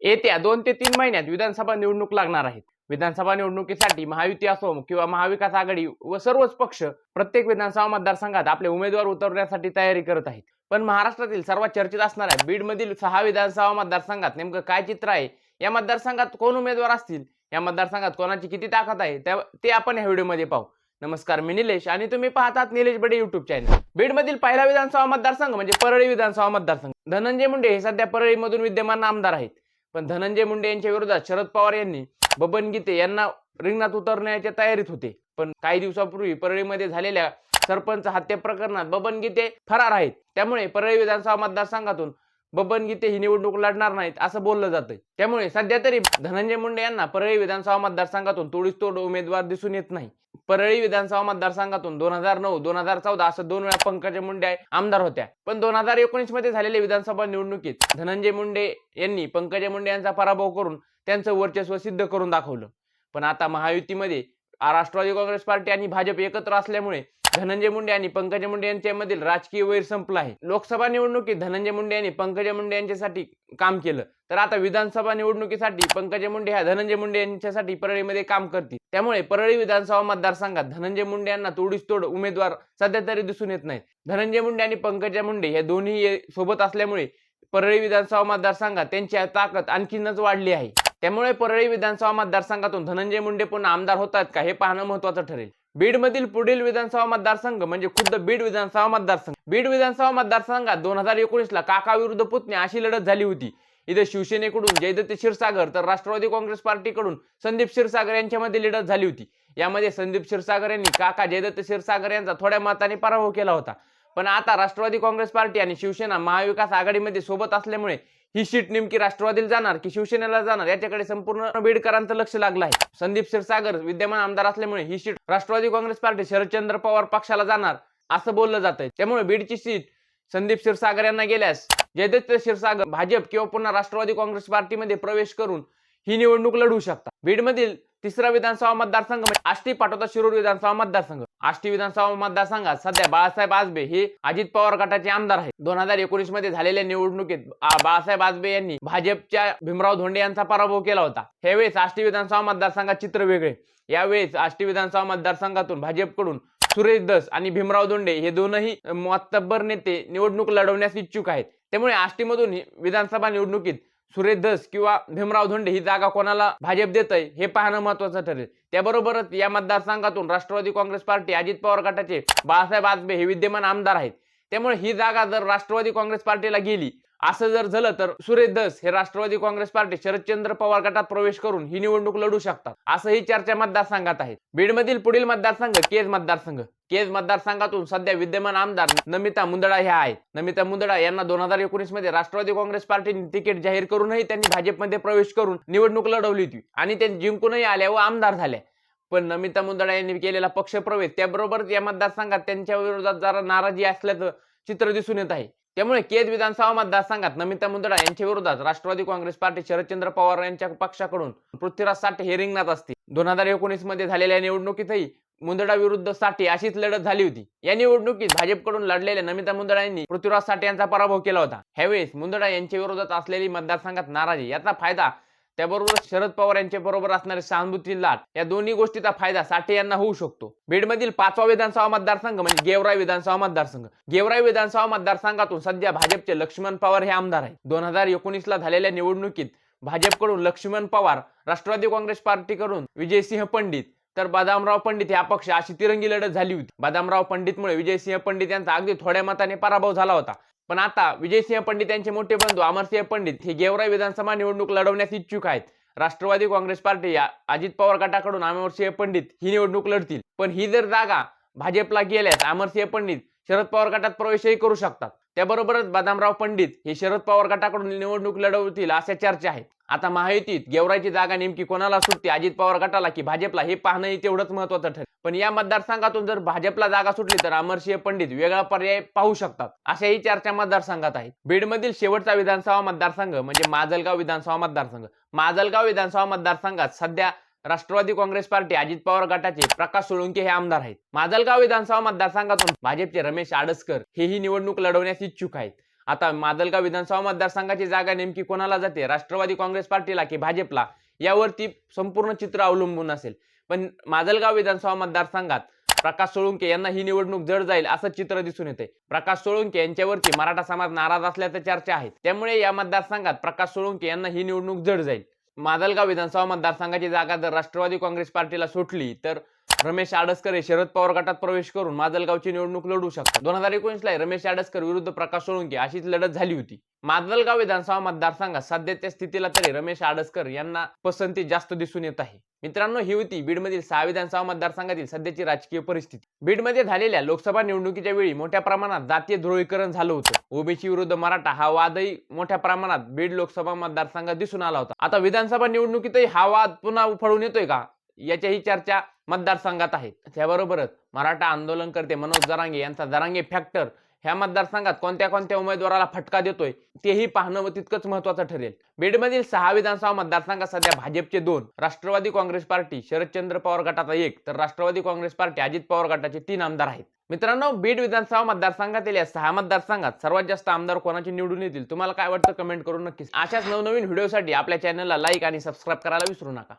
येत्या दोन ते तीन महिन्यात विधानसभा निवडणूक लागणार आहेत. विधानसभा निवडणुकीसाठी महायुती असो किंवा महाविकास आघाडी व सर्वच पक्ष प्रत्येक विधानसभा मतदारसंघात आपले उमेदवार उतरवण्यासाठी तयारी करत आहेत. पण महाराष्ट्रातील सर्वात चर्चेत असणाऱ्या बीडमधील सहा विधानसभा मतदारसंघात नेमकं काय चित्र आहे? या मतदारसंघात कोण उमेदवार असतील? या मतदारसंघात कोणाची किती ताकद आहे? त्या- ते आपण या व्हिडिओमध्ये पाहू. नमस्कार मी निलेश आणि तुम्ही पाहतात निलेश बडे युट्यूब चॅनल बीडमधील पहिला विधानसभा मतदारसंघ म्हणजे परळी विधानसभा मतदारसंघ. धनंजय मुंडे हे सध्या परळीमधून विद्यमान आमदार आहेत. पण धनंजय मुंडे यांच्या विरोधात शरद पवार यांनी बबन गीते यांना रिंगणात उतरण्याच्या तयारीत होते. पण काही दिवसापूर्वी परळीमध्ये झालेल्या सरपंच हत्या प्रकरणात बबन गीते फरार आहेत. त्यामुळे परळी विधानसभा मतदारसंघातून बबन गीते ही निवडणूक लढणार नाहीत असं बोललं जातं त्यामुळे सध्या तरी धनंजय मुंडे यांना परळी विधानसभा मतदारसंघातून तोडीस तोड उमेदवार दिसून येत नाही. परळी विधानसभा मतदारसंघातून दोन हजार नऊ दोन हजार चौदा असं दोन वेळा पंकजा मुंडे आमदार होत्या. पण दोन हजार एकोणीसमध्ये झालेल्या विधानसभा निवडणुकीत धनंजय मुंडे यांनी पंकजा मुंडे यांचा पराभव करून त्यांचं वर्चस्व सिद्ध करून दाखवलं. पण आता महायुतीमध्ये राष्ट्रवादी काँग्रेस पार्टी आणि भाजप एकत्र असल्यामुळे धनंजय मुंडे आणि पंकजा मुंडे यांच्यामधील राजकीय वैर संपला आहे. लोकसभा निवडणुकीत धनंजय मुंडे यांनी पंकजा मुंडे यांच्यासाठी काम केलं. तर आता विधानसभा निवडणुकीसाठी पंकजा मुंडे ह्या धनंजय मुंडे यांच्यासाठी परळीमध्ये काम करतील. त्यामुळे परळी विधानसभा मतदारसंघात धनंजय मुंडे यांना तोडीस तोड उमेदवार सध्या तरी दिसून येत नाही धनंजय मुंडे आणि पंकजा मुंडे हे दोन्ही सोबत असल्यामुळे परळी विधानसभा मतदारसंघात त्यांची ताकद आणखीनच वाढली आहे. त्यामुळे परळी विधानसभा मतदारसंघातून धनंजय मुंडे पुन्हा आमदार होतात का हे पाहणं महत्वाचं ठरेल. बीडमधील पुढील विधानसभा मतदारसंघ म्हणजे खुद्द बीड विधानसभा मतदारसंघ. बीड विधानसभा मतदारसंघात दोन हजार एकोणीस ला काका विरुद्ध पुतणी अशी लढत झाली होती. इथे शिवसेनेकडून जयदत्त क्षीरसागर तर राष्ट्रवादी काँग्रेस पार्टीकडून संदीप क्षीरसागर यांच्यामध्ये लढत झाली होती. यामध्ये संदीप क्षीरसागर यांनी काका जयदत्त क्षीरसागर यांचा थोड्या मताने पराभव केला होता. पण आता राष्ट्रवादी काँग्रेस पार्टी आणि शिवसेना महाविकास आघाडीमध्ये सोबत असल्यामुळे ही सीट नेमकी राष्ट्रवादीला जाणार की शिवसेनेला जाणार? याच्याकडे संपूर्ण बीडकरांचं लक्ष लागलं आहे. संदीप क्षीरसागर विद्यमान आमदार असल्यामुळे ही seat Rashtravadi Congress party Sharadchandra Pawar पक्षाला जाणार असं बोललं जात आहे त्यामुळे बीडची सीट संदीप क्षीरसागर यांना गेल्यास जयदत्त क्षीरसागर भाजप किंवा पुन्हा राष्ट्रवादी काँग्रेस पार्टीमध्ये प्रवेश करून ही निवडणूक लढवू शकतात. बीडमधील तिसरा विधानसभा मतदारसंघ म्हणजे आष्टी पाठवता शिरूर विधानसभा मतदारसंघ. आष्टी विधानसभा मतदारसंघात सध्या बाळासाहेब आजबे हे अजित पवार गटाचे आमदार आहेत. दोन हजार एकोणीसमध्ये झालेल्या निवडणुकीत बाळासाहेब आजबे यांनी भाजपच्या भीमराव धोंडे यांचा पराभव केला होता. यावेळेस आष्टी विधानसभा मतदारसंघात चित्र वेगळे. यावेळेस आष्टी विधानसभा मतदारसंघातून भाजपकडून सुरेश दस आणि भीमराव धोंडे हे दोनही मातब्बर नेते निवडणूक लढवण्यास इच्छुक आहेत. त्यामुळे आष्टीमधून विधानसभा निवडणुकीत सुरेश दस किंवा भीमराव धोंडे ही जागा कोणाला भाजप देत आहे हे पाहणं महत्वाचं ठरेल. त्याबरोबरच या मतदारसंघातून राष्ट्रवादी काँग्रेस पार्टी अजित पवार गटाचे बाळासाहेब आजबे हे विद्यमान आमदार आहेत. त्यामुळे ही जागा जर राष्ट्रवादी काँग्रेस पार्टीला गेली असं जर झालं तर सुरेश धस हे राष्ट्रवादी काँग्रेस पार्टी शरदचंद्र पवार गटात प्रवेश करून ही निवडणूक लढू शकतात. असंही चर्चा मतदारसंघात आहे. बीडमधील पुढील मतदारसंघ केज मतदारसंघ. केज मतदारसंघातून सध्या विद्यमान आमदार नमिता मुंदडा ह्या आहेत. नमिता मुंदडा यांना दोन हजार एकोणीसमध्ये राष्ट्रवादी काँग्रेस पार्टीने तिकीट जाहीर करूनही त्यांनी भाजपमध्ये प्रवेश करून निवडणूक लढवली होती आणि ते जिंकूनही आल्या व आमदार झाल्या पण नमिता मुंदडा यांनी केलेला पक्षप्रवेश त्याबरोबर या मतदारसंघात त्यांच्या विरोधात जरा नाराजी असल्याचं चित्र दिसून येत आहे. त्यामुळे केज विधानसभा मतदारसंघात नमिता मुंदडा यांच्या विरोधात राष्ट्रवादी काँग्रेस पार्टी शरदचंद्र पवार यांच्या पक्षाकडून पृथ्वीराज साठे हे रिंगणात असतील दोन हजार एकोणीसमध्ये झालेल्या निवडणुकीतही मुंदडा विरुद्ध साठे अशीच लढत झाली होती. या निवडणुकीत भाजपकडून लढलेल्या नमिता मुंदडा यांनी पृथ्वीराज साठे यांचा पराभव केला होता. ह्यावेळेस मुंदडा यांच्या विरोधात असलेली मतदारसंघात नाराजी याचा फायदा त्याबरोबर शरद पवार यांच्या बरोबर असणारे सहानुभूती लाट या दोन्ही गोष्टीचा फायदा साठे यांना होऊ शकतो. बीडमधील पाचवा विधानसभा मतदारसंघ म्हणजे गेवराई विधानसभा मतदारसंघ. गेवराई विधानसभा मतदारसंघातून सध्या भाजपचे लक्ष्मण पवार हे आमदार आहेत. दोन हजार एकोणीसला झालेल्या निवडणुकीत भाजपकडून लक्ष्मण पवार राष्ट्रवादी काँग्रेस पार्टीकडून विजयसिंह पंडित तर बदामराव पंडित या पक्ष अशी तिरंगी लढत झाली होती. बदामराव पंडितमुळे विजयसिंह पंडित यांचा अगदी थोड्या मताने पराभव झाला होता. पण आता विजयसिंह पंडित यांचे मोठे बंधू अमरसिंह पंडित हे गेवराई विधानसभा निवडणूक लढवण्यास इच्छुक आहेत. राष्ट्रवादी काँग्रेस पार्टी या अजित पवार गटाकडून अमरसिंह पंडित ही निवडणूक लढतील. पण ही जर जागा भाजपला गेल्यास अमरसिंह पंडित शरद पवार गटात प्रवेशही करू शकतात. त्याबरोबरच बदामराव पंडित हे शरद पवार गटाकडून निवडणूक लढवतील अशा चर्चा आहे. आता महायुतीत गेवराची जागा नेमकी कोणाला सुटते? अजित पवार गटाला की भाजपला? हे पाहणंही तेवढंच महत्वाचं ठरेल. पण या मतदारसंघातून जर भाजपला जागा सुटली तर अमरसिंह पंडित वेगळा पर्याय पाहू शकतात अशाही चर्चा मतदारसंघात आहेत बीडमधील शेवटचा विधानसभा मतदारसंघ म्हणजे माजलगाव विधानसभा मतदारसंघ. माजलगाव विधानसभा मतदारसंघात सध्या राष्ट्रवादी काँग्रेस पार्टी अजित पवार गटाचे प्रकाश सोळुंके हे आमदार आहेत. माजलगाव विधानसभा मतदारसंघातून भाजपचे रमेश आडसकर हेही निवडणूक लढवण्यास इच्छुक आहेत. आता मादलगाव विधानसभा मतदारसंघाची जागा नेमकी कोणाला जाते? राष्ट्रवादी काँग्रेस पार्टीला की भाजपला? यावरती संपूर्ण चित्र अवलंबून असेल. पण मादलगाव विधानसभा मतदारसंघात प्रकाश सोळुंके यांना ही निवडणूक जड जाईल असं चित्र दिसून येते. प्रकाश सोळुंके यांच्यावरती मराठा समाज नाराज असल्याच्या चर्चा आहेत त्यामुळे या मतदारसंघात प्रकाश सोळुंके यांना ही निवडणूक जड जाईल. मादलगाव विधानसभा मतदारसंघाची जागा जर राष्ट्रवादी काँग्रेस पार्टीला सुटली तर रमेश आडसकर हे शरद पवार गटात प्रवेश करून मादलगावची निवडणूक लढू शकतात दोन हजार एकोणीसला रमेश आडसकर विरुद्ध प्रकाश सोळंकी अशीच लढत झाली होती. मादलगाव विधानसभा मतदारसंघात सध्याच्या स्थितीला तरी रमेश आडसकर यांना पसंती जास्त दिसून येत आहे. मित्रांनो ही होती बीडमधील सहा विधानसभा मतदारसंघातील सध्याची राजकीय परिस्थिती. बीडमध्ये झालेल्या लोकसभा निवडणुकीच्या वेळी मोठ्या प्रमाणात जातीय ध्रुवीकरण झालं होतं. ओबीसी विरुद्ध मराठा हा वादही मोठ्या प्रमाणात बीड लोकसभा मतदारसंघात दिसून आला होता. आता विधानसभा निवडणुकीतही हा वाद पुन्हा उफळून येतोय का? याच्याही चर्चा मतदारसंघात आहेत त्याबरोबरच मराठा आंदोलनकर्ते मनोज जरांगे यांचा जरांगे फॅक्टर ह्या मतदारसंघात कोणत्या कोणत्या उमेदवाराला फटका देतोय तेही पाहणं व तितकंच महत्वाचं ठरेल. बीडमधील सहा विधानसभा मतदारसंघात सध्या भाजपचे दोन राष्ट्रवादी काँग्रेस पार्टी शरदचंद्र पवार गटाचा एक तर राष्ट्रवादी काँग्रेस पार्टी अजित पवार गटाचे तीन आमदार आहेत. मित्रांनो बीड विधानसभा मतदारसंघातील या सहा मतदारसंघात सर्वात जास्त आमदार कोणाचे निवडून येतील तुम्हाला काय वाटतं कमेंट करून नक्कीच. अशाच नवनवीन व्हिडिओसाठी आपल्या चॅनलला लाईक आणि सबस्क्राईब करायला विसरू नका.